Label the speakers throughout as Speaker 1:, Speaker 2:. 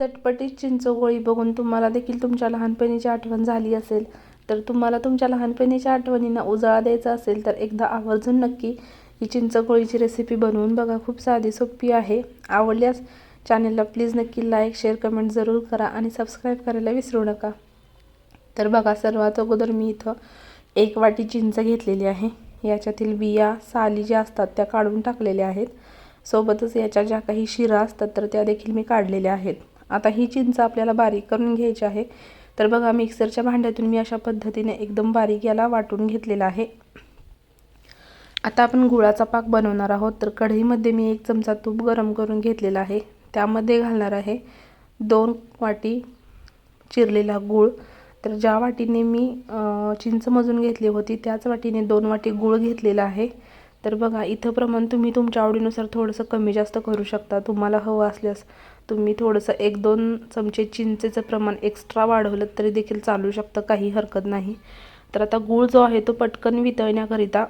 Speaker 1: चटपटीत चिंचगोळी बघून तुम्हाला देखील तुमच्या लहानपणीची आठवण झाली असेल. तर तुम्हाला तुमच्या लहानपणीच्या आठवणींना उजाळा द्यायचा असेल तर एकदा आवर्जून नक्की ही चिंचगोळीची रेसिपी बनवून बघा. खूप साधी सोपी आहे. आवडल्यास चॅनलला प्लीज नक्की लाईक शेअर कमेंट जरूर करा आणि सबस्क्राईब करायला विसरू नका. तर बघा सर्वात अगोदर मी इथं एक वाटी चिंच घेतलेली आहे. याच्यातील बिया साली ज्या असतात त्या काढून टाकलेल्या आहेत. सोबतच याच्या ज्या काही शिरा असतात तर त्या देखील मी काढलेल्या आहेत. आता ही चिंच आपल्याला बारीक करून घ्यायची आहे. तर बघा मिक्सरच्या भांड्यातून मी अशा पद्धतीने एकदम बारीक याला वाटून घेतलेला आहे. आता आपण गुळाचा पाक बनवणार आहोत. तर कढईमध्ये मी एक चमचा तूप गरम करून घेतलेला आहे. त्यामध्ये घालणार आहे दोन वाटी चिरलेला गूळ. तर ज्या वाटीने मी चिंच मजून घेतली होती त्याच वाटीने दोन वाटी गूळ घेतलेला आहे. तर बघा इथं प्रमाण तुम्ही तुमच्या आवडीनुसार थोडंसं कमी जास्त करू शकता. तुम्हाला हवं असल्यास तुम्ही थोडंसं एक दोन चमचे चिंचेचं प्रमाण एक्स्ट्रा वाढवलं तरी देखील चालू शकतं काही हरकत नाही. तर आता गूळ जो आहे तो पटकन वितळण्याकरिता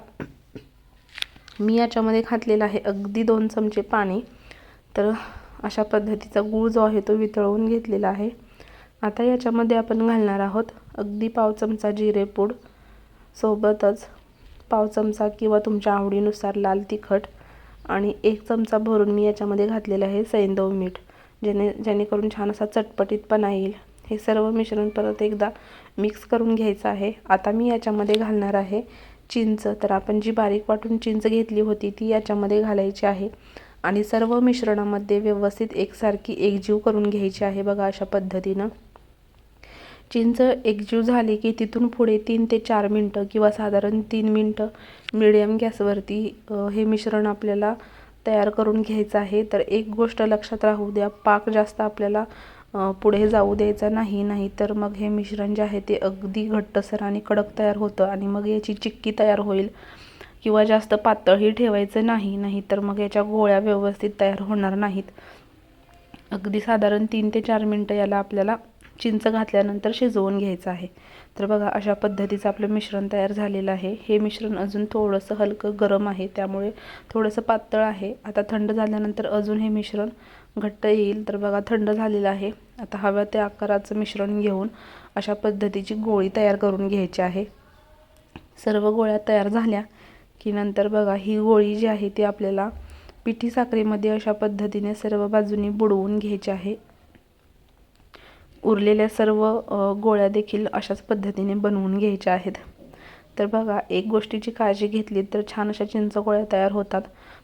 Speaker 1: मी याच्यामध्ये घातलेला आहे अगदी दोन चमचे पाणी. तर अशा पद्धतीचा गूळ जो आहे तो वितळवून घेतलेला आहे. आता याच्यामध्ये आपण घालणार आहोत अगदी पाव चमचा जिरेपूड सोबतच पाव चमचा किंवा तुमच्या आवडीनुसार लाल तिखट आणि एक चमचा भरून मी याच्यामध्ये घातलेलं आहे सैंदव मीठ जेणे जेणेकरून छान असा चटपटीतपणा येईल. हे सर्व मिश्रण परत एकदा मिक्स करून घ्यायचं आहे. आता मी याच्यामध्ये घालणार आहे चिंच. तर आपण जी बारीक वाटून चिंच घेतली होती ती याच्यामध्ये घालायची आहे आणि सर्व मिश्रणामध्ये व्यवस्थित एकसारखी एकजीव करून घ्यायची आहे बघा अशा पद्धतीनं. चिंच एकजीव झाली की तिथून पुढे तीन ते चार मिनटं किंवा साधारण तीन मिनटं मिडियम गॅसवरती हे मिश्रण आपल्याला तयार करून घ्यायचं आहे. तर एक गोष्ट लक्षात राहू द्या पाक जास्त आपल्याला पुढे जाऊ द्यायचा नाही नाही तर मग हे मिश्रण जे आहे ते अगदी घट्टसर आणि कडक तयार होतं आणि मग याची चिक्की तयार होईल किंवा जास्त पातळही ठेवायचं नाही नाही तर मग याच्या गोळ्या व्यवस्थित तयार होणार नाहीत. अगदी साधारण तीन ते चार मिनटं याला आपल्याला चिंच घातल्यानंतर शिजवून घ्यायचं आहे. तर बघा अशा पद्धतीचं आपलं मिश्रण तयार झालेलं आहे. हे मिश्रण अजून थोडंसं हलकं गरम आहे त्यामुळे थोडंसं पातळ आहे. आता थंड झाल्यानंतर अजून हे मिश्रण घट्ट येईल. तर बघा थंड झालेलं आहे. आता हव्या त्या आकाराचं मिश्रण घेऊन अशा पद्धतीची गोळी तयार करून घ्यायची आहे. सर्व गोळ्या तयार झाल्या की नंतर बघा ही गोळी जी आहे ती आपल्याला पिठी साखरेमध्ये अशा पद्धतीने सर्व बाजूनी बुडवून घ्यायची आहे. उरलेल्या सर्व गोळ्या देखील अशाच पद्धतीने बनवून घ्यायच्या आहेत. तर बघा एक गोष्टीची काळजी घेतली तर छान अशा चिंच गोळ्या तयार होतात.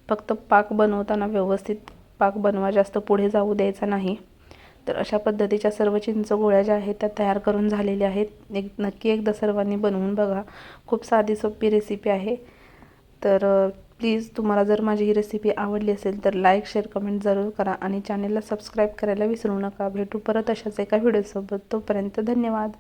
Speaker 1: फक्त पाक बनवताना व्यवस्थित पाक बनवा जास्त पुढे जाऊ द्यायचा नाही. तर अशा पद्धतीच्या सर्व चिंच गोळ्या ज्या आहेत त्या तयार करून झालेल्या आहेत. एक नक्की एकदा सर्वांनी बनवून बघा. खूप साधी सोपी रेसिपी आहे. तर प्लीज तुम्हाला जर माझी ही रेसिपी आवडली असेल तर लाईक शेअर कमेंट जरूर करा आणि चॅनेलला सबस्क्राईब करायला विसरू नका. भेटू परत अशाच एका व्हिडिओसोबत तोपर्यंत धन्यवाद.